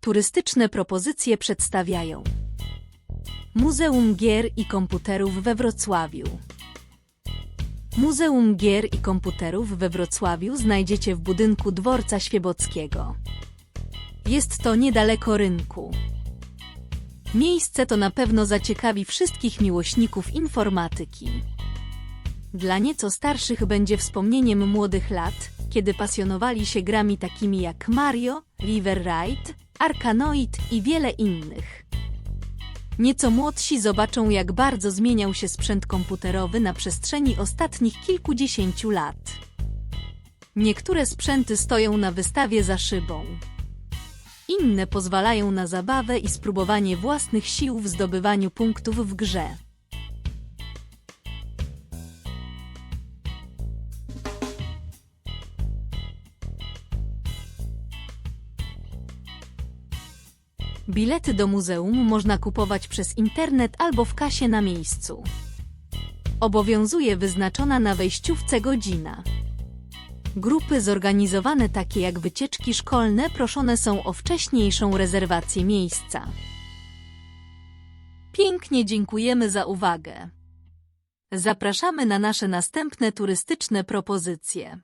Turystyczne propozycje przedstawiają Muzeum Gier i Komputerów we Wrocławiu. Muzeum Gier i Komputerów we Wrocławiu znajdziecie w budynku Dworca Świebockiego. Jest to niedaleko rynku. Miejsce to na pewno zaciekawi wszystkich miłośników informatyki. Dla nieco starszych będzie wspomnieniem młodych lat, kiedy pasjonowali się grami takimi jak Mario, River Ride, Arkanoid i wiele innych. Nieco młodsi zobaczą, jak bardzo zmieniał się sprzęt komputerowy na przestrzeni ostatnich kilkudziesięciu lat. Niektóre sprzęty stoją na wystawie za szybą. Inne pozwalają na zabawę i spróbowanie własnych sił w zdobywaniu punktów w grze. Bilety do muzeum można kupować przez internet albo w kasie na miejscu. Obowiązuje wyznaczona na wejściówce godzina. Grupy zorganizowane takie jak wycieczki szkolne proszone są o wcześniejszą rezerwację miejsca. Pięknie dziękujemy za uwagę. Zapraszamy na nasze następne turystyczne propozycje.